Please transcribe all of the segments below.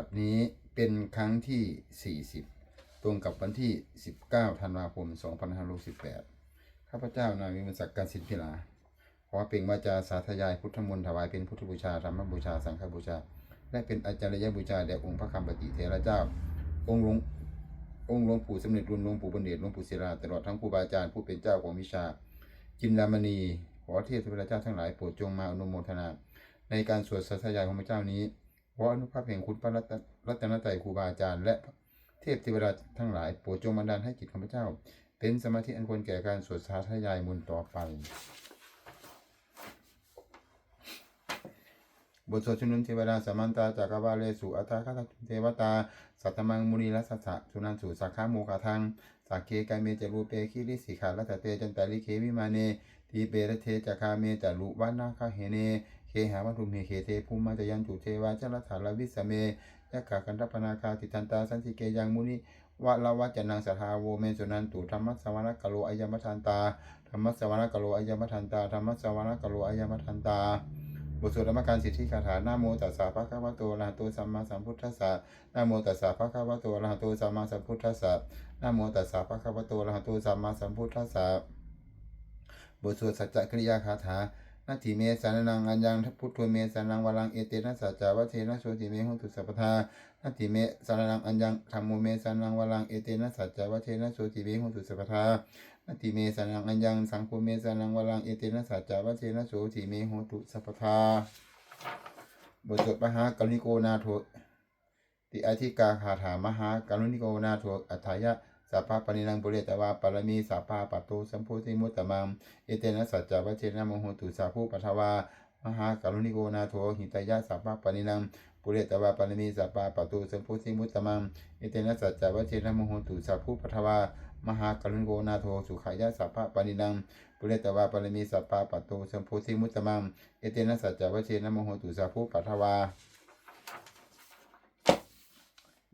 บัดนี้เป็นครั้งที่ 40 ตรงกับวันที่ 19 ธันวาคม 2568 ข้าพเจ้านายวิมลศักดิ์การสิทธิพิลา ขอเปล่งวาจาสาธยายพุทธมนต์ถวายเป็นพุทธบูชาธรรมบูชา สังฆบูชา และเป็นอาจารยบูชาแด่องค์พระคำปฏิเทระเจ้า องค์หลวงองค์หลวงปู่สมเด็จรุ่นหลวงปู่บัณฑิตหลวงปู่ศิลาตลอดทั้งครูบาอาจารย์ผู้เป็นเจ้าของวิชา จินดามณี ขอเทพเทวดาเจ้าทั้งหลายโปรดจงมาอนุโมทนา ในการสวดสาธยายของพระเจ้านี้ ขออนุภาพแห่งคุณพระรัตนตรัยครูบาอาจารย์และเทพเทวดาทั้งหลายโปรดจงบันดาลให้จิตของพระเจ้า เป็นสมาธิอันควรแก่การสวดสาธยายมนต์ต่อไป บทสวดชุนุนเทวดาสามันตาจากรวาเลสุอัตตาคตเทวตา สัตมังมุนีรัสสะสุนันสุสักขาโมกทังสักเคกายเมจรูเปคิริสิขาลัตเตจันตาลิเควิมาเนทีเปรเทจักคาเมจารุวานาคาเฮเนเคหาวัตุเมเคเทภูมิมาจยันตุเทวาจรัฐาลวิสเมยะกากันตปนาคาติทันตาสันติเกยังมุนิวะละวะจันังสัทธาโวเมสุนันตุธรรมสวรรคโลอายมัทันตาธรรมสวรรคโลอายมัทันตาธรรมสวรรคโลอายมัทันตาบทสวดธรรมการสิทธิคาถานะโมตัสสะภะคะวะโตอะระหะโตสัมมาสัมพุทธัสสะนะโมตัสสะภะคะวะโตอะระหะโตสัมมาสัมพุทธัสสะนะโมตัสสะภะคะวะโตอะระหะโตสัมมาสัมพุทธัสสะบทสวดสัจจกริยาคาถา นาทีเมสานังอัญญังทัพพุทโธเมสานังวรังเอเตนะสัจจาวะเทนะโชติเมหุตุสัพพทานาทีเมสานังอัญญังธรรมโมเมสานังวรังเอเตนะสัจจาวะเทนะโชติเมหุตุสัพพทานาติเมสานังอัญญังสังโฆเมสานังวรังเอเตนะสัจจาวะเทนะโสติเมโหตุสัพพทาบทสวดมหากรุณิโกนาโทติอธิกาคาถามหากรุณิโกนาโทอัฏฐายะ สัพพะปณินังปุเรตวาปารมีสัพพะปัตโตสัมโพธิมุตตมังเอเตนะสัจจาวะเทนะโมโหตุสาภูปัทวามหากรุณิโกนาโทหิตายะสัพพะปณินังปุเรตวาปารมีสัพพะปัตโตสัมโพธิมุตตมังเอเตนะสัจจาวะเทนะโมโหตุสาภูปัทวามหากรุณโกนาโทสุขายะสัพพะปานินังปุเรตวาปรมีสัพพะปัตโตสัมโพธิมุตตมังเอเตนะสัจจวะเชนะโมโหตุสาภูปัทวา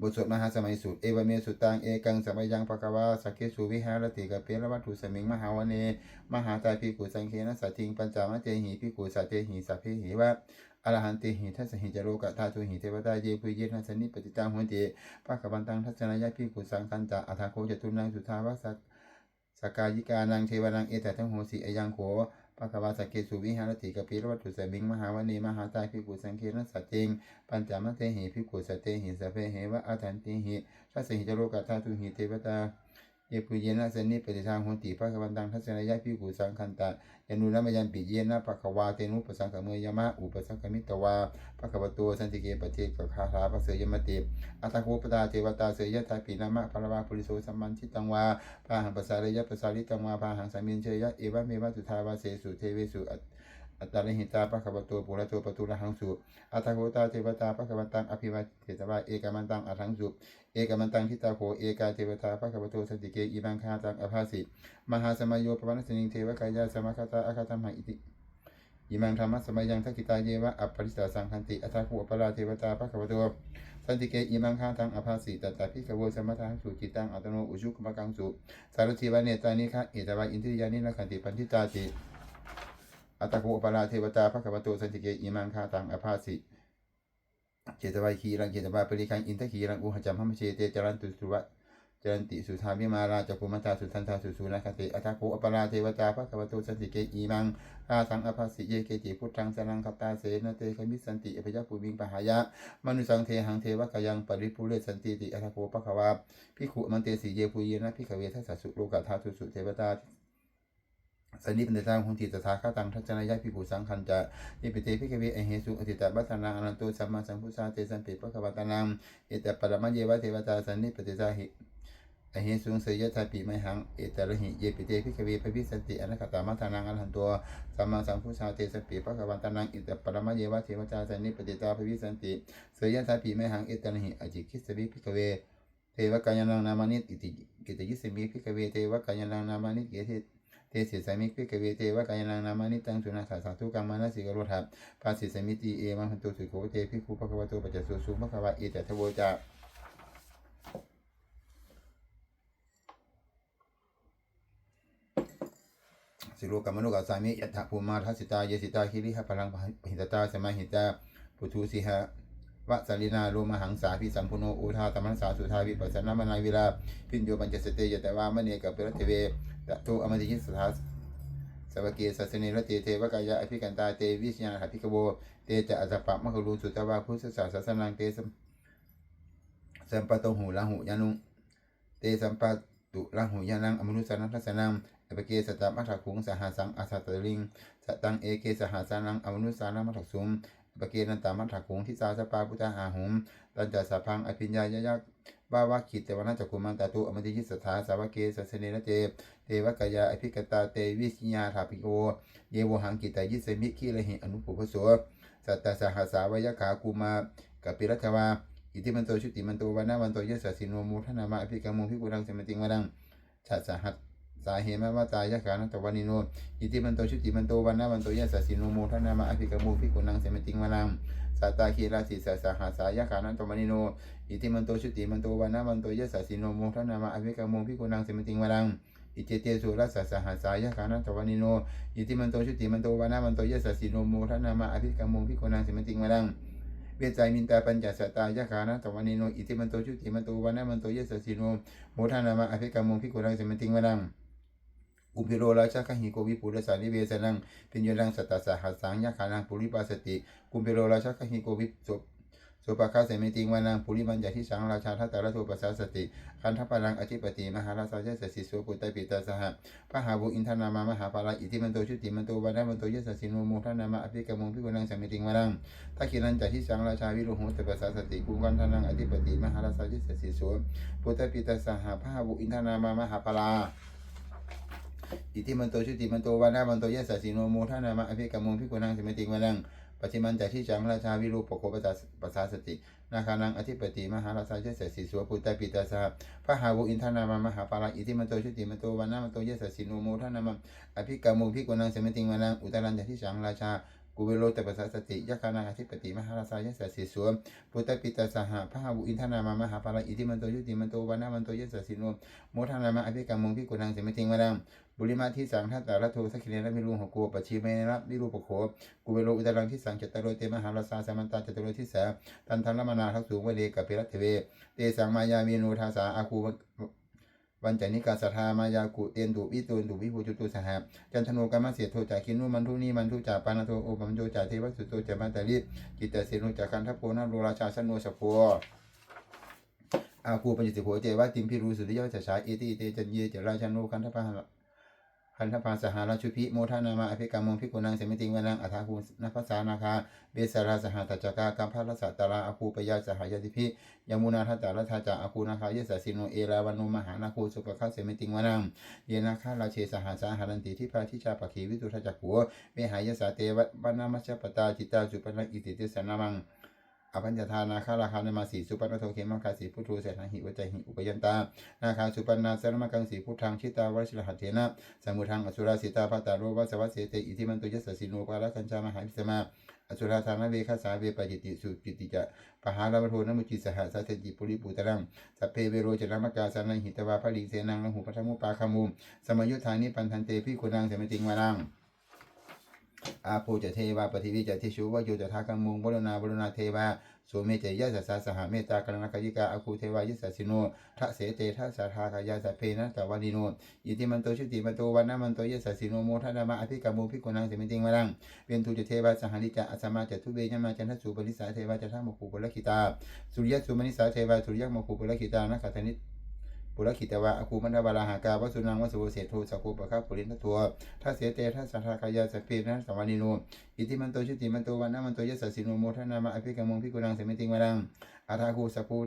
บทสวดมหาสมัยสูตรเอวเมสุตังเอกังสมัยยังภควาสักเคสุวิหารติกะเปรวัตถุสมิงมหาวเน มหาตาภิกุสังเคนะสัตถิงปัญจามเตหิภิกุสัตเตหิสัพเพหิวะอรหันติหิทัสหิจโรกะธาตุหิเทวตาเยปุเยทัสสนิปติตังหัวเตภะคะวันตังทัศนายะภิกุสังคันจะอัฏฐโคจตุนังสุทาวสักสกายิกานังเทวนังเอตทั้งโหสีอยังโข ปะคะวาสกเกสุวิหารติกปิรวัตถุสมิงมหาวณีมหาตายพิกุสังเคนะสัจจิง ปัญจมเตหิพิกุสัตเตหิสพเพเหวะอัตันติหิทัสหิจโลกาธาตุหิเทวตาเยปุเยนะเสนิปฏิทางโหติภะคะวันตังทัศนายะพิกุสังคันตา ยานุนามยันปิเยนะปะคะวาเตนุปสังกเมยมะอุปสังกมิตวาปะคะวะโตสันติเกปเทกคาถาปะเสยมติอัตถโคปตาเทวตาเสยยะตาปินามะภะวาปุริโสสัมมันชิตังวาปาหังปสาระยะปสาริตังวาปาหังสามินเชยะเอวะเมวะสุทาวาเสสุเทเวสุ อัตตาลิหิตาปะคะวะโตปุระโตปตุระหังสุอัตถโกตาเทวตาปะคะวันตังอภิวาเทตวาเอกามันตังอัตถังสุเอกามันตังทิตาโคเอกาเทวตาปะคะวะโตสันติเกอิมังคาตังอภาสิมหาสมัยโยปวันสนิงเทวกายาสมคตาอาคาตัมหอิติอิมังธรรมะสมัยยังทักกิตาเยวะอัปปริสตาสังคันติอัตถโคอปราเทวตาปะคะวะโตสันติเกอิมังคาตังอภาสิตตาพิกโวสมทังสุจิตังอัตโนอุชุกมะกังสุสารชีวะเนตานิคะเอตวาอินทริยานิละขันติปันทิตาติ อัตตะโกปราเทวตาภควโตสันติเกอิมังคาตังอภาสิเจตวายคีรังเจตวาปริคังอินทคีรังอุหจัมหัมเชเตจรันตุสุวะจรันติสุธามิมาราจักภูมัตาสุทันตาสุสุนาคติอัตตะโกอปราเทวตาภควโตสันติเกอิมังคาตังอภาสิเยเกติพุทธังสรังคตาเสนเตคมิสันติอภิยปุวิงปหายะมนุสังเทหังเทวกยังปริปุเรสันติติอัตถโกปะคะวาพิขุมันเตสีเยปุเยนะพิขเวทัสสุโลกธาตุสุเทวตา สันนิปเนตาหุนติตถาคตังทัจนายะพิกุสังคันจะยิปิเตพิขเวอเหสุอติตาบัสนาอนันโตสัมมาสัมพุทธาเตสันปิปะคะวะตานังเอตปรมะเยวะเทวตาสันนิปเตาหิอเหสุงเสยยะทาปิไมหังเอตระหิเยปิเตพิขเวภวิสันติอนัคตามัทานังอรหันตัวสัมมาสัมพุทธาเตสันปิปะคะวะตานังเอตปรมะเยวะเทวตาสันนิปเตตาภวิสันติเสยยะทาปิไมหังเอตระหิอจิคิสวิพิขเวเทวกายนังนามานิตอิติกิตยิสมิพิกเวเทวกายนังนามานิตเกเท เทสิสมิพิกเวเทวกายนังนามานิตังสุนาสสาธุกรรมานาสิกโรธาภาสิสมิติเอมังคันตุสุโขเทพิคูภควโตปัจจสุสุภควะเอตทโวจาสิโลกรรมนุกัสสามิยัตถภูมาทัสสิตาเยสิตาคิริหะพลังหิตตาสมาหิตาปุถุสิหะวะสลินาโลมหังสาพิสัมพุโนอุทาตมังสาสุทาวิปัสสนามนาวิลาพิญโยปัญจสเตยตวามเนกับเปรตเว ตะโตอมติยิสถาสวเกสัสเนรเตเทวกายะอภิกันตาเตวิชญาณหภิกโวเตจะอัจจปะมะคลูสุตวาพุทธศาสสนังเตสัมสัมปะโตหูลาหูยานุเตสัมปะตุลาหูยานังอมนุสานัทสนังอปเกสตามัทคุงสหสังอาสัตตลิงสตังเอเกสหสานังอมนุสานังมัทสุมปะเกนันตามัทถคุงทิสาสปาพุทธาหุมตันจัสสะพังอภิญญายยัก บาวาคิตเตวนาจักุมันตาตุอมติยิสถาสาวเกสัสเนนะเจเทวกายาอภิกตาเตวิสญาถาปิโอเยวหังกิตายิสมิขีระหิอนุปุพโสสัตตสหสาวยขากูมากับปิรัชวาอิติมันโตชุติมันโตวันนาวันโตยสสิโนมุทนามาอภิกามุพิกุรังเสมติงวรังชัดสหัสสาเหมวาตายะขานัตวานิโนอิติมันโตชุติมันโตวันนาวันโตยะสสิโนโมทนามาอภิกโมภิกุนังเสมติงวานัง สัตตาคีราสิสสหาสายะขานันตมันิโนอิติมันโตชุติมันโตวันนาวันโตยะสสิโนโมทนามาอภิกโมภิกุนังเสมติงวานังอิเจเตสุรัสสหาสายะขานันตวันิโน อิติมันโตชุติมันโตวันนาวันโตยะสสิโนโมทนามาอภิกโมภิกุนังเสมติงวานังเวจายมินตาปัญจสัตายะขานะตวันิโนอิติมันโตชุติมันโตวันนาวันโตยะสสิโนโมทนามาอภิกโมภิกุนังเสมติงวานัง อุปิโรราชคหิโกวิปุรสานิเวสนังปิญญลังสตตสหัสสังยะขานังปุริปัสสติ กุมปิโรราชคหิโกวิสุสุปคาเสมิติงวานังปุริมันจทิสังราชาทัตตะระโทปัสสาสติคันทปารังอธิปติมหาราชาเจสสิสุปุตตปิตาสหะพระหาบุอินทนามามหาภาระอิทิมันโตชุติมันโตวานะมันโตยสสิโนโมทนามะอภิกมงพิกุนังสมิติงวานังทักขินันจทิสังราชาวิโรหุตปัสสาสติกุมกันทนังอธิปติมหาราชาเจสสิสุปุตตปิตาสหะพระหาบุอินทนามามหาภาระ อิติมันโตชุติมันโตวานามันโตยะสัสสิโนโมทานามะอภิกรรมงพิกุนังสมิติงวานังปัจจิมันจากที่จังราชาวิรูปโกปัสปัสสาสตินาคานังอธิปติมหาราชาเจสสิสัวปุตตปิตาสหพระหาวุอินทนามามหาปาราอิติมันโตชุติมันโตวานามันโตยะสัสสิโนโมทานามะอภิกรรมงพิกุนังสมิติงวานังอุตรันจากที่จังราชากุเวโรตปัสสะสติยะคานังอธิปติมหาราชาเจสสิสัวปุตตปิตาสหพระหาวุอินทนามามหาปาราอิติมันโตชุติมันโตวานามันโตยะสัสสิโนโมทานามะอภิกรรมงพิกุนังสมิติงวานัง บุริมาที่สังทัตตาระโทสักขิเนระมิรูหโกปชิเมนะวิรูปโขกุเวโรอุตรังที่สังจตโรเตมหาราสาสมันตาจตโรที่สาตันทันลมนาทักสูงเวเดกับเปรัตเว เตสังมายามีนูทาสาอาคูวันจานิกาสัทธามายากุเตียนตุวิตูนตุวิภูจุตุสหะจันทโนกรรมเสียโทจากินุมันทุนีมันทุจาปานาโทโอปัมโจจาเทวสุโตจามันตาลิกิตเตเสนุจากคันทโพนาโรราชาชนโนสโพอาคูปัญจสิโภเจวะติมพิรูสุริยะชาชาเอติเตจันเยเจราชโนคันทปะ พันธปาสหราชุพิโมทานามาอภิกรรมงพิกุนังเสมิติงวานังอัฐาคูนภัสสานาคาเบสราสหตัจจกากัมพาลสัตตาราอคูปยาสหายติพิยมุนาทัตตาราชาจาอาคูนาคาเยสสิโนเอราวันโนมหานาคูสุปะคาเสมิติงวานังเยนาคาราเชสหาสาหารันติที่พาทิชาปะขีวิตุทจักขัวเมหายสาเตวะวนามัชฌปตาจิตตาจุปนักอิติติสนามัง อภัญญทานาคาราคานมาสีสุปันโทเขมังคาสีพุทโธเสนาหิวใจหิอุปยันตานาคาสุปันนาสรมกังสีพุทธังชิตาวชิรหัตเถนะสมุทังอสุราสิตาภัตตาโรวัสวัสเสเตอิทิมันตุยสสสิโนปาราคัญจามหาพิสมาอสุราธานเวคาสาเวปจิติสุจิติจะปหาลามโทนมุจิสหสัตติปุริปุตรังสัพเพเวโรจนมกาสานังหิตวาภลิงเสนังลหูปัทมุปาคามุมสมยุทธานิปันทันเตพิคุนังเสมติงวานัง อาภูจะเทวาปฏิวิจะทิชูวโยจะทากังมุงบรณาบรณาเทวาโสเมเจยะสัสสหเมตตากรณกยิกาอาคูเทวายิสัสิโนทะเสเตทะสาทากายาสเพนะตะวานิโนอิติมันโตชุติมันโตวันนะมันโตยะสัสิโนโมทนามะอภิกรรมุภิกุนังเสมิติงวรังเวียนทูจะเทวาสหนิจะอัสมาจะทุเบยมาจันทสุปนิสาเทวาจะทามคูปุลคิตาสุริยสุมนิสาเทวาสุริยมคูปุลคิตานะขัตนิ ปุรขิตวะอคูมันดาบาลาหากาวสุนังวสุวเสโทสักูปะคาปุรินททัวทัสเสเตทัสสัทธากายาสพเพนะสวานิโนอิติมันโตชุติมันโตวันนมันโตยสัสสิโนโมทนามะอภิกมงพิกุนังเสมิติงวรังอาทาคูสกู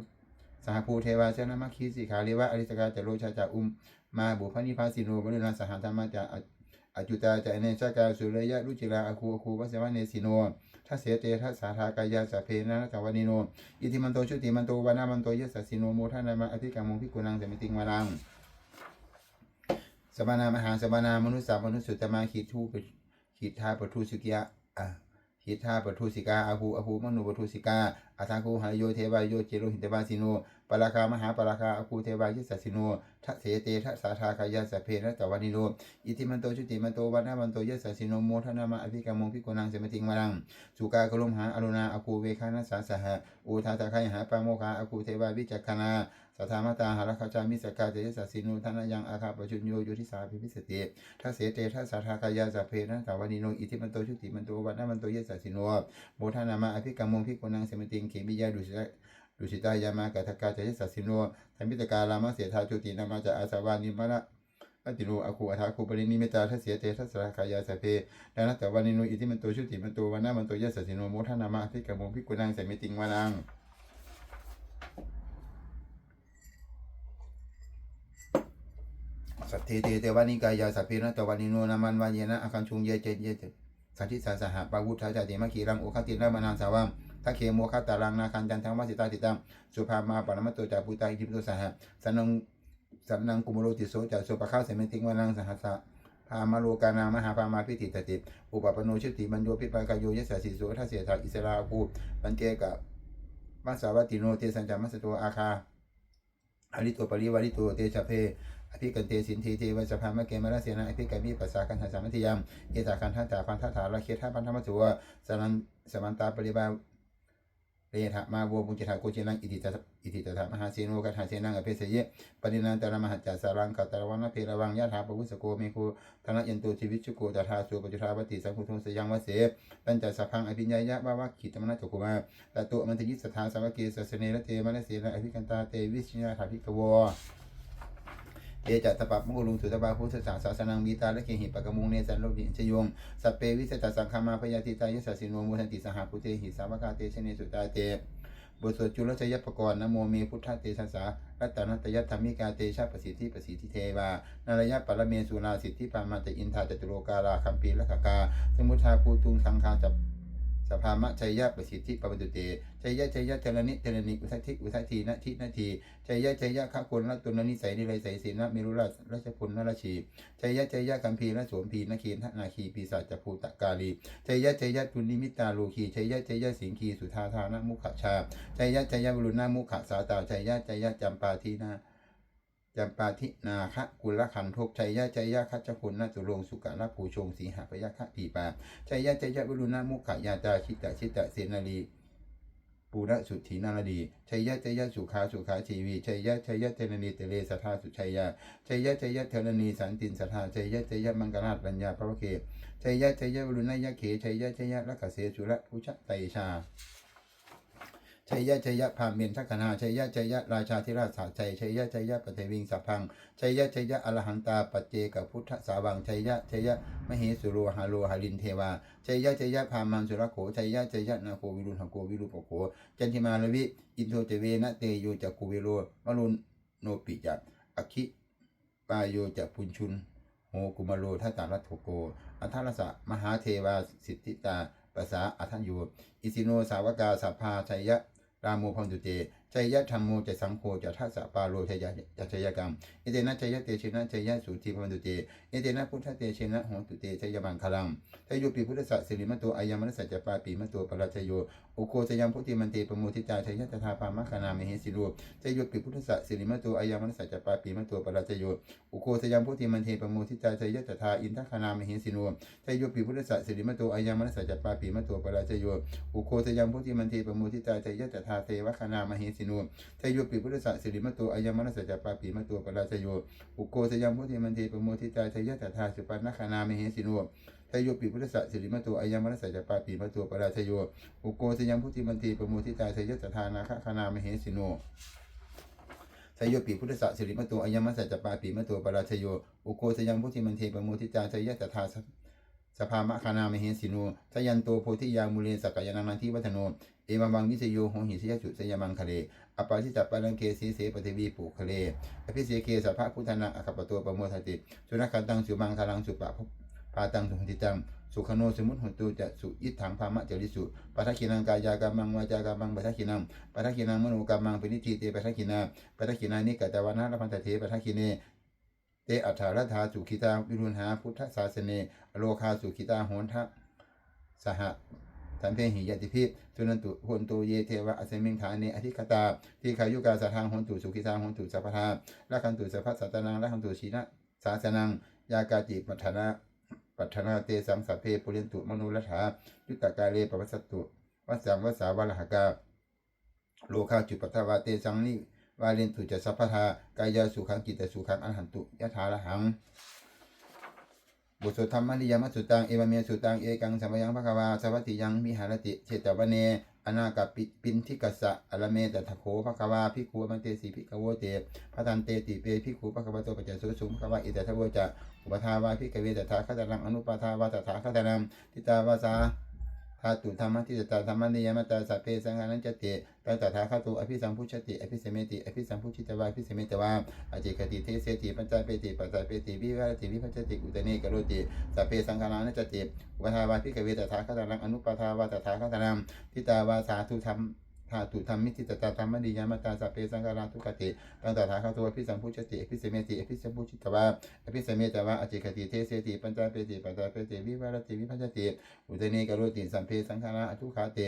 สหภูเทวาชนะมัคคีสิขาลิวะอริสกาจโรชาจาอุมมาบุพนิพาสิโนบรุณาสหธรรมะจาอจุตาจาเนชากาสุรยะรุจิราอคูอคูวัสวะเนสิโน ทัสเสเตทัสสาธากายาสพเพนะสวานิโน อิติมันโตชุติมันโตวานามันโตยสัสสิโนโมทนามาอธิกรรมงพิกุนังเสมิติงวารังสมานามหาสมานามนุษย์สามนุษย์สุตมาขีดทูปขีดทาปทุสุกิยะอะหิทธาปทุสิกาอาภูอาภูมนุปทุสิกาอาทาคูหายโยเทวายโยเจโรหิตวาสิโน ปราคามหาปราคาอาคูเทวายิสสิโนทะเสเตทะสาธาคายาสเพนะตวานิโนอิติมันโตชุติมันโตวันนามันโตยสสิโนโมทนามาอภิกรรมงพิโกนังเสมติงวรังสุกากลุมหาอรุณาอาคูเวคานัสสาสหะอุทาตาคายหาปาโมคาอาคูเทวาวิจักขณาสัทธามตาหาราคาจามิสกาเจยสัสินุทานายังอาคาปชุญโยโยทิสาภิพิสติทัเสเตทัสสาธากายาสเพนะตาวานิโนอิทิมันโตชุติมันโตวันนามันโตยสัสิโนโมทานามาอภิกรรมงพิโกนังเสมติงเขมิยาดุส ดุสิตายามากัทกาเจยสัสสิโนธรรมิตกาลามะเสธาจุตินามาจะอาสาวานิมะละอติโนอคูอัฐาคูปรินิมิตาทัสเสเตทัสสาคายาสัพเพนะนะตวานิโนอิทิมันโตชุติมันโตวันนามันโตเยสัสสิโนโมทานามาอภิกรรมงพิโกนังเสมติงวานังสัตเทเตเตวานิกายาสัพเพนะตวานิโนนามันวายนะอาคันชุงเยเจเยเจสันติสาสหะปาวุธาจาติมะขีรังโอคตินามานังสาวัง ทักเคโมคาตารังนาคันจันทังวสิตาติตังสุภามาปรมัตโตจาปุตาอิทิปโตสหะสันนังสันนังกุมโรติโสจาสุปะข้าเสมิติงวานังสหัสสะพามาโลกานามหาพามาพิติตติอุปปโนชุติมัญโยพิปังกายโยยสสสิโสทัสเสถาอิสราภูปัญเจกะมัสสาวติโนเตสัญจามัสสโตอาคาอริโตปริวาริโตเตชะเพอภิกันเตสินทีเทวสภามะเกมระเสนาอภิกันมีปัสสากันหัสามัติยามเอตาคันทัตตาพันทัตถาละเคทาพันธมัตุวสนันสมันตาปริบา เรถะมาวัวบุญจิตาโกจินังอิติตะอิติตถามหาเสโนกัหาเสนังอภิเสยปรินันตระมหัจจาสารังกัตตะวันะเพระวังยะถาปวุสโกเมโคธนะยันตุชีวิตชุโกตถาสุปจุธาปฏิสังคุทงสยังวเสตัญจสัพพังอภิญญายะวาวะขิตมนะจกุมาตะโตมันตยิสถาสาวเกสสเนระเตมะนะเสนะอภิกันตาเตวิชญาถาภิกว เอจัตตปะมุลุงสุตบาพุทธศาสสนังวีตาและเคหิปะกมุงเนสันโลดิชยงสเปวิสตสังฆามาพยาติตายสสสิโนมุทันติสหพุเทหิสาวกาเตชเนสุตาเตบทสวดจุลชยปกรณ์นโมเมพุทธเตชะสารัตนัตยธรรมิกาเตชะประสิทธิประสิทธิเทวานารยะปรเมสุราสิทธิปามาตอินทาจตุโลกาลาคัมปีละกกาสมุทาภูตุงสังฆาจับ สภามะชัยยะประสิทธิปปันตุเตชัยยะชัยยะเทระนิเทระนิอุทัติอุทัทีนาทินาทีชัยยะชัยยะขะคนละตุนนิสัยนิไรใสเสนะมิรุราชราชพลนราชีชัยยะชัยยะกัมพีละโสมพีนาคีนทนาคีปีศาจภูตกาลีชัยยะชัยยะตุนิมิตาโลคีชัยยะชัยยะสิงคีสุธาธานะมุขชาชัยยะชัยยะวรุณามุขสาตาชัยยะชัยยะจำปาทีนา จำปาทินาคะกุลขันทกชัยยะชัยยะคัจคุณนาตุรงสุกะละภูชงสีหพยะคะปีปาชัยยะชัยยะวิรุณามุขยาตาชิตะชิตะเสนาลีปูระสุทธีนาลดีชัยยะชัยยะสุขาสุขาชีวีชัยยะชัยยะเทนนีเตเลสัทธาสุชัยยะชัยยะชัยยะเทนนีสันตินสัทธาชัยยะชัยยะมังกราชปัญญาพระวเคชัยยะชัยยะวิรุณายะเขชัยยะชัยยะลักเสสุระพุชะไตชา ชัยยะชัยยะพามเมนทักขณาชัยยะชัยยะราชาธิราชสาชัยชัยยะชัยยะปเทวิงสัพพังชัยยะชัยยะอรหันตาปัจเจกพุทธสาวังชัยยะชัยยะมเหสุโรหาโลหารินเทวาชัยยะชัยยะพามังสุรโขชัยยะชัยยะนาโควิรุณหโกวิรุปโขจันทิมาลวิ อินโทเจเวนะเตโยจักกุเวโรมรุนโนปิจักอคิปายโยจักปุญชุนโหกุมารโลทัตตารัตโโกอัทธรสะมหาเทวาสิทธิตาภาษาอัทัญโยอิสิโนสาวกาสัพพาชัยยะ รามูพังจุเจ ชัยยะธรรมโมจะสังโฆจะทัสสะปาโลชัยยะจะชัยกรรมเอเตนะชัยยะเตชินะชัยยะสุทีพันตุเตเอเตนะพุทธเตชินะโหตุเตชัยบังคลังทยุปีพุทธสัสสิริมโตอายามนัสสะจปาปีมโตปราชโยโอโคสยังพุทธิมันเตปโมทิตาชัยยะตถาปามะคณามเหสิโลทยุปีพุทธสัสสิริมโตอายามนัสสะจปาปีมโตปราชโยโอโคสยังพุทธิมันเตปโมทิตาชัยยะตถาอินทคณามเหสิโลทยุปีพุทธสัสิริมโตอายามนัสสะจปาปีมโตปราชโยอุโคสยังพุทธิมันเตปโมทิตาชัยยะตถาเทวคณามเหสิโนชยโยปิพุทธสัสิริมโตอายมนัสสะจปาปีมโตปราชโย อุโกสยังพุทธิมันเทปโมทิตาชยตถาสุปันนคนามเหสิโนชยโยปิพุทธสัสิริมโตอายมนัสสะจปาปีมโตปราชโยอุโกสยังพุทธิมันเทปโมทิตาชยตถานาคคนามเหสิโนชยโยปิพุทธสัสิริมโตอายมนัสสะจปาปีมโตปราชโยอุโกสยังพุทธิมันเทปโมทิตาชยะตถา สภามะคณามเหสิโนทยันโตโพธิยามุเลสกยานันทิวัฒโน เอมังบังวิเศโยโหหิสยจุสยามังคะเลอปาชิตปาลังเคสีเสปเทวีปุคะเลอภิเสเคสัพพะพุทธนาอคปตัวปโมทติสุนักันตังสุมังคลังสุปะพาตังสุหติตังสุขโนสมุตหุตุจะสุยิทังพามะเจริสุปัทคินังกายากามังวาจากามังปัทคินังปัทคินังมโนกามังปินิทีเตปัทคินาปัทคินานิกตวานะรพันตเทปัทคิเนเตอัฏฐารธาสุขิตาวิรุณหาพุทธศาสเน โลคาสุขิตาโหนทะสหสัมเพหิยติพิสุนันตุโหนตุเยเทวะอสมิงฐานิอธิคตาที่ขายุกาสทางโหนตุสุขิตาโหนตุสัพพทาละคันตุสัพพสัตนังละคันตุชีนะสาสนังยากาจิปัฏฐานะปัฏฐานาเตสังสัพเพปุเรนตุมนุรัฐายุตตกาเลปวัสสตุวัสสังวัสสาวะลหกาโลคาจุปัตถวาเตสังนิวาเลนตุจะสัพพทากายาสุขังกิตสุขังอรหันตุยะถาละหัง บุตรธรรมนิยามสุตัง เอวเมสุตัง เอกังสัมยังภควาสวัติยังมิหารติเชตวเน อนากปิปินทิกัสสะอลเมตตะโขภควาพิคูมันเตสีพิกโวเตพระทันเตติเปพิคูภควโตปัจจสุสุภควาอิตทะโวจะอุปทาวาพิกเวตถาคตรังอนุปทาวาตถาคตรังทิตาวาสา ธาตุธรรมทิตตาธรรมนิยมตาสัพเพสังฆานันจติตัตถาคตุอภิสัมพุชติอภิสเมติอภิสัมพุชิตวาอภิสเมตวาอจิคติเทเสติปัญจเปติปัจจเปติวิวาติวิพัชติอุตเนกโรติสัพเพสังฆานันจติอุปทาวาพิกเวตถาคตารังอนุปทาวาตถาคตารังทิตาวาสาธุธรรม ธาตุธรรมมิติตตาธรรมนิยามตาสัพเพสังฆาราทุกติตั้งตถาคตัวพิสัมพุชติอภิสเมติอภิสัมพุชิตวาอภิสเมตวาอจิกติเทเสติปัญจเปติปัญจเปติวิวารติวิพัชติอุตเนกโรติสัมเพสังฆาราทุขาเต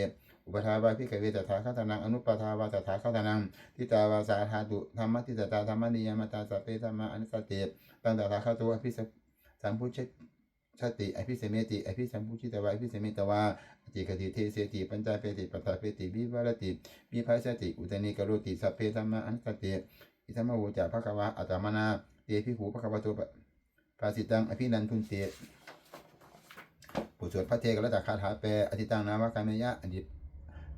อุปทาวาพิกเวตถาคตารังอนุปทาวาตถาคตารังทิตาวาสาธาตุธรรมติตตาธรรมนิยามตาสัพเพธรรมอนุสติตั้งตถาคตัวพิสัมพุชิต ชาติอภิสเมติอภิสัมพุชิตวาอภิสเมตวาจิกติเทเสติปัญจเปติปัตตาเปติวิวารติวิภัสสติอุตเนกโรติสัพเพธัมมาอันสติอิธัมมโวจาภควะอัตมนาเตพิหูภควะตุปาสิตังอภินันทุนเตปุสวดพระเทกรัตคาถาแปรอธิตังนามกามยะอดิ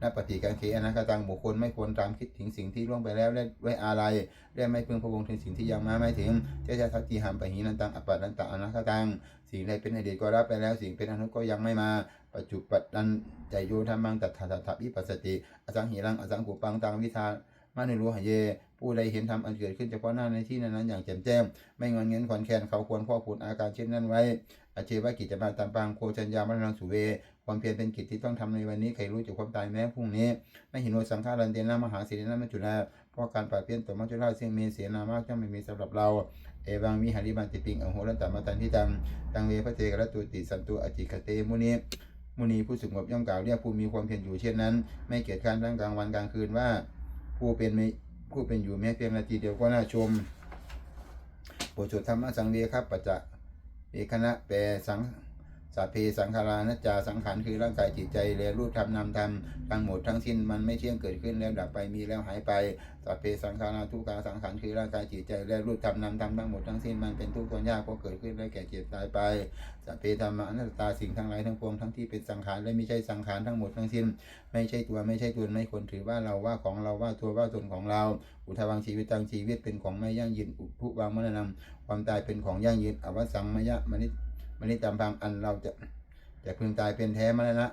ตนปฏิกังเคอนาคตังบุคคลไม่ควรตามคิดถึงสิ่งที่ล่วงไปแล้วและไว้อาลัยและไม่พึงพะวงถึงสิ่งที่ยังมาไม่ถึงเจ้าชาทัติหามปะหีนันตังอปัตตันตะอนาคตัง สิ่งใดเป็นอดีตก็รับไปแล้ว สิ่งเป็นอนุก็ยังไม่มาปัจจุปัตันใจโยธรรมังตัทธาตัวิปัสสติอสังหิรังอสังกุปังตังวิธามานุรู้หายเย ผู้ใดเห็นธรรมอันเกิดขึ้นเฉพาะหน้าในที่นั้นอย่างแจ่มแจ้ง ไม่งอนเงินขอนแคนเขาควรพ่อพูนอาการเช่นนั้นไว้อาเชวะกิจจะมาตามปางโคจัญญามรณงสุเว ความเพียรเป็นกิจที่ต้องทำในวันนี้ใครรู้จักความตายแม้พรุ่งนี้ ไม่เห็นว่าสังฆารันเตนะมหาศิรินะมัจจุราเพราะการปราบเปลี่ยนตัวมัจจุราชซึ่งมีเสียนามากย่อมไม่มีสำหรับเราเอวังวิหาริบันติปิงอโหรันตมาตันทิตังตังเวพระเจกรตุติสันตุอจิกเตมุนีมุนีผู้สงบย่อมกล่าวเรียกผู้มีความเพียรอยู่เช่นนั้น ไม่เกียจคร้านทั้งกลางวันกลางคืนว่า ผู้เป็นผู้เป็นอยู่แม้เพียงนาทีเดียวก็น่าชมโปรดจดธรรมะสังเวครับปัจจะเอกณะแปลสัง สัพเพสังขารานัจจาสังขารคือร่างกายจิตใจและรูปธรรมนามธรรมทั้งหมดทั้งสิ้นมันไม่เที่ยงเกิดขึ้นแล้วดับไปมีแล้วหายไปสัพเพสังขาราทุกขาสังขารคือร่างกายจิตใจและรูปธรรมนามธรรมทั้งหมดทั้งสิ้นมันเป็นทุกข์ทนยากเพราะเกิดขึ้นและแก่เจ็บตายไปสัพเพธรรมะอนัตตาสิ่งทั้งหลายทั้งปวงทั้งที่เป็นสังขารและไม่ใช่สังขารทั้งหมดทั้งสิ้น ไม่ใช่ตัวไม่ใช่ตนไม่ควรถือว่าเราว่าของเราว่าตัวว่าตนของเรา อุทวังชีวิตตังชีวิตเป็นของไม่ยั่งยืนอุทุวังมรณะความตายเป็นของยั่งยืนอวสังมยะมนิ มนิตามพังอันเราจะจะพึงตายเป็นแท้มรณะ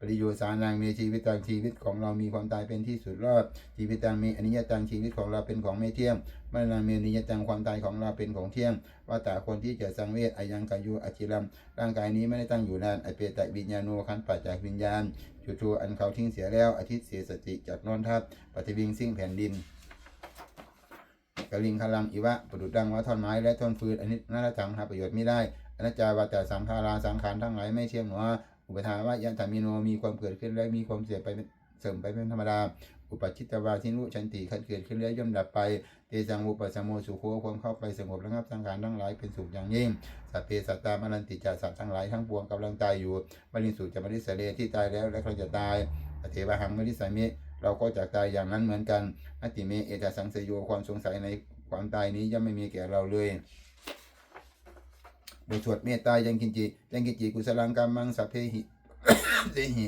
ปริโยชน์สานังมีชีวิตตังชีวิตของเรามีความตายเป็นที่สุดรอดชีวิตตังมีอนิจจตังชีวิตของเราเป็นของไม่เที่ยงมรณะมีอนิจจตังความตายของเราเป็นของเที่ยง ว่าแต่คนที่จะสังเวชอายังกายุอจิรัมร่างกายนี้ไม่ได้ตั้งอยู่นานอเปตวิญญาโนขันปัจจากวิญญาณจุตูอันเขาทิ้งเสียแล้วอาทิตย์เสียสติจากนอนทับปฏิวิงสิ่งแผ่นดินกลิงคลังอิวะประดุดดังว่าท่อนไม้และท่อนฟืนอันนี้น่าจังหาประโยชน์ไม่ได้ อนัจจาวาแต่สังขาราสังขารทั้งหลายไม่เที่ยงหนออุปทานว่ายันตามิโนมีความเกิดขึ้นและมีความเสื่อมไปเสื่อมไปเป็นธรรมดา อุปชิตวาทินุชันติขัดเกิดขึ้นแล้วย่อมดับไป เตจังอุปสมโมสุโขความเข้าไปสงบระงับสังขารทั้งหลายเป็นสุขอย่างยิ่ง สัพเพสัตตามรันติจาสัตว์ทั้งหลายทั้งปวงกำลังตายอยู่บริสุทจะบริสเลที่ตายแล้วและเขาจะตายอเทวหังมริสามิ เราก็จะตายอย่างนั้นเหมือนกันอติเมเอตสังเสโยความสงสัยในความตายนี้ย่อมไม่มีแก่เราเลย บทสวดเมตตายังกินจิยังกินจิกุสลังกรรมังสัพเพหิเตหิ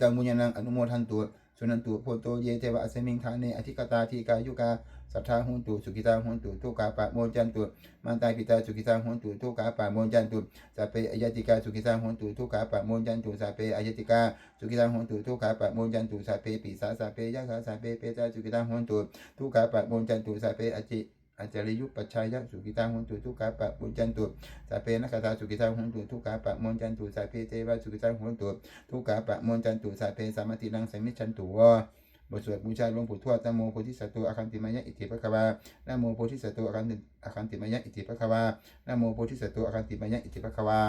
ตังมุญญนังอนุโมทันตุสุนันตุโพโตเยเทวะอสมิงทาเนอธิกตาทีกายุกาสัทธาหุนตุสุกิตาหุนตุทุกขาปะโมจันตุมันตายปิตาสุกิตาหุนตุทุกขาปะโมจันตุสัพเพอายติกาสุกิตาหุนตุทุกขาปะโมจันตุสัพเพอายติกาสุกิตาหุนตุทุกขาปะโมจันตุสัพเพปิสาสัพเพยะขาสัพเพเปตาสุกิตาหุนตุทุกขาปะโมจันตุสัพเพอจิ อาจาริยุปัจชายะสุกิตังหุนตุทุกขาปะมุจันตุสัพเพนักตาสุกิตังหุนตุทุกขาปะมุญจันตุสัพเพเทวสุกิตังหุนตุทุกขาปะมุญจันตุสัพเพสามตินังสมิจันตุวะบทสวดบูชาหลวงปู่ทวดนโมโพธิสัตว์อาคันติมายะอิติปะคะวานโมโพธิสัตว์อาคันติอาคันติมายะอิติปะคะวานโมโพธิสัตว์อาคันติมายะอิติปะคะวา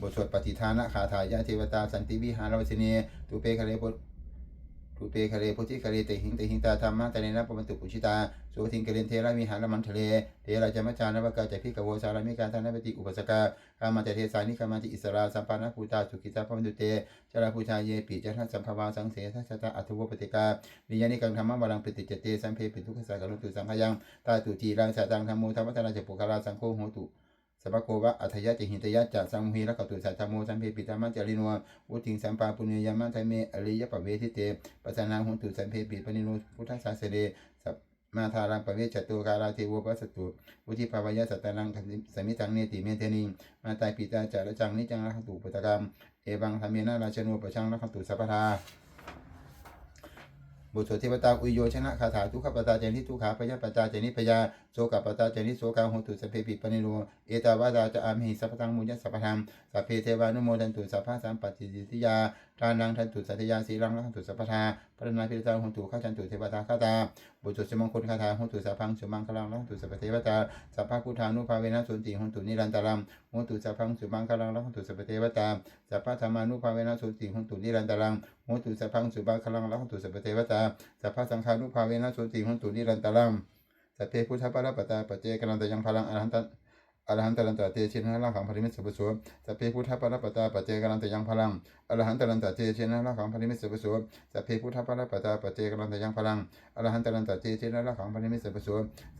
บทสวดปฏิทานะคาถายะเทวตาสันติวิหารวสินีตุเปคะเลปุ ตุเปคะเลพุทธิคะเลเตหิงเตหิงตาธรรมะตะเนนะปมันตุปุชิตาสุทิงเกเรนเทระวิหารมันทะเลเทระจามจานวกาจักพิกโวสารามิการทานปฏิอุปสกากามาจเทสานิกามาจิอิสราสัมปานะภูตาสุกิตาพมันตุเตจาราภูชาเยปิจาราสัมภวาสังเสทัชตาอัตวปฏิกาวิญญาณิกังธรรมะวรังปฏิจเตสัมเพปิทุกขสักการุตุสังขยังตาตุทีรังสะตังธรรมโมธรรมตนาจปุคาราสังโฆโหตุ สัพพะโควะอัธยะเจหิตยะจะสังหีรักตุสัทธโมสัมเพปิตามัจจรินวุติงสัมปาปุญญยามัทเมอริยปเวทิเตปัสนาหุตุสัมเพปิปนิโนพุทธสาสเดสัพมาทารังปเวจตุการาเทวปัสสตุวุธิภาวยะสัตตนังสมิตังเนติเมเทนิมาตายปิตาจารจังนิจังรักตุปุตตกรรมเอวังธรรมเมนะราชโนปชังรักตุสัพพทาบุตรเทวตาอุโยชนะคาถาทุกขปตาเจนิทุกขาพยาปตาเจนิพยา โสกปตาเจนิโสกาหุตุสพเพปิปนิโนเอตาวาดาจะอามิสัพพังมุญญสัพพธรรมสัพเพเทวานุโมทันตุสัพพะสัมปติสิทิยาทานังทันตุสัตยาสีรังรังตุสัพพทาพระนาพิตาหุตุข้าจันตุเทวตาข้าตาบุตรสมงคลคาถาหตุสัพพังสุมังคลังรังตุสัพเทวตาสัพพะพุทธานุภาเวนะสุนติหตุนิรันตรัมหตุสัพพังสุมังคลังรังตุสัพเทวตาสัพพะธรรมานุภาเวนะสุนติหตุนิรันตรัมหตุสัพพังสุมังคลังรังตุสัพเทวตาสัพพะสังฆานุภาเวนะสุนติหตุนิรันตรัง สัพเพพุทธปรปตาปเจกันตยังพลังอรหันตอรหันตันตเตชินะละขังพริมิตสุปสวสัพเพพุทธปรปตาปเจกันตยังพลังอรหันตรันตเตชินะละขังพริมิตสุปโสสัพเพพุทธปรปตาปเจกนันตยังพลังอรหันตรันตเตชินะละขังพริมิตสุปโส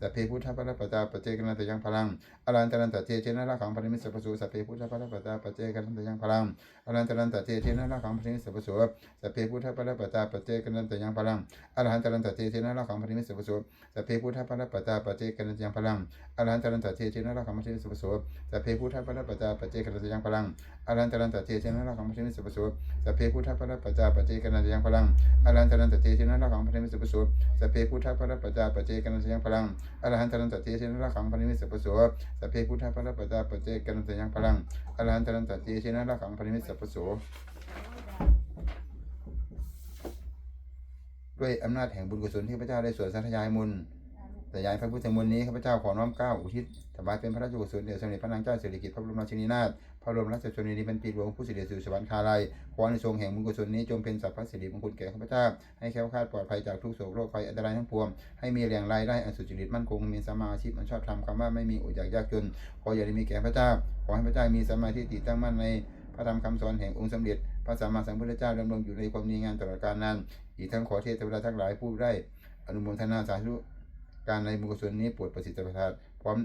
สัพเพพุทธปรปตาปเจกนันตยังพลังอรหันตรันตเตชินะละขังพริมิตสุปโสสัพเพพุทธปรปตาปเจกนันตยังพลังอรหันตรันตเตชินะละขังพริมิตสุปโสสัพเพพุทธปรปตาปเจกนันตยังพลังอรหันตรันตเทเทนะละขังพริมิสุปโสสัพเพพุทธปรปตาปเจกันตยังพลังอรหันตรันตเทเทนะละขังพริมิสุปโสสัพเพพุทธปรปตาปเจกันตยังพลังอรหันตรันตเทเทนะละขังพริมิสุปโสสัพเพพุทธประปตาปเจกันตยังพลังอรหันตรันตเทเทนะละขังพริมิสุปโสสัพเพพุทธประปตาปเจกันตยังพลังอรหันตรันตเทเทนะละขังพริมิสุปโสสัพเพพุทธประปตาปเจกันตยังพลังอรหันตรันตเทเทนะละขังพริมิสุปโสด้วยอำนาจแห่งบุญกุศลที่พระเจ้าได้สวดสัทยายมุนแต่ยายพระพุทธมนต์นี้ข้าพเจ้าขอน้อมเกล้าอุทิศถวายเป็นพระราชกุศลแด่สมเด็จพระนางเจ้าสิริกิติ์พระบรมราชินีนาถ ระบรมราชชนนีเป็นปีหลวงผู้เสด็จสู่สวรรคาลัยขอในทรงแห่งบุญกุศลนี้จงเป็นสัพพสิริมงคลแก่ข้าพเจ้า ให้แค้วคลาดปลอดภัยจากทุกโศกโรคภัยอันตรายทั้งปวง ให้มีแหล่งรายได้อันสุจริตมั่นคง มีสมาอาชีพอันชอบธรรมคำว่าไม่มีอดอยากยากจน ขออย่าได้มีแก่พระเจ้า ขอให้พระเจ้ามีสมาธิติตั้งมั่นในพระธรรมคำสอนแห่งองค์สมเด็จ พระสัมมาสัมพุทธเจ้าดำรงอยู่ในความดีงามตลอดกาลนานอีกทั้งขอเทพเทวดาทั้งหลายผู้ได้อนุโมทนาสาธุการในบุญกุศลนี้ปรดประสิทธิประทานพร้อม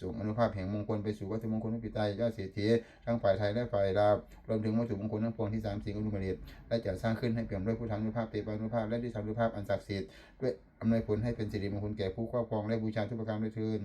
ส่งอนุภาพแห่งมงคลไปสู่วัตถุมงคลพิตายยอดเศรษฐีทั้งฝ่ายไทยและฝ่ายลาวรวมถึงวัตถุมงคลทั้งปวงที่สามสิ่งอนุโมทนาและจะสร้างขึ้นให้เปี่ยมด้วยผู้ทางอนุภาพเตปานุภาพและที่ทำอนุภาพอันศักดิ์สิทธิ์ด้วยอำนวยผลให้เป็นสิริมงคลแก่ผู้ครอบครองและบูชาทุกประการด้วยเทิน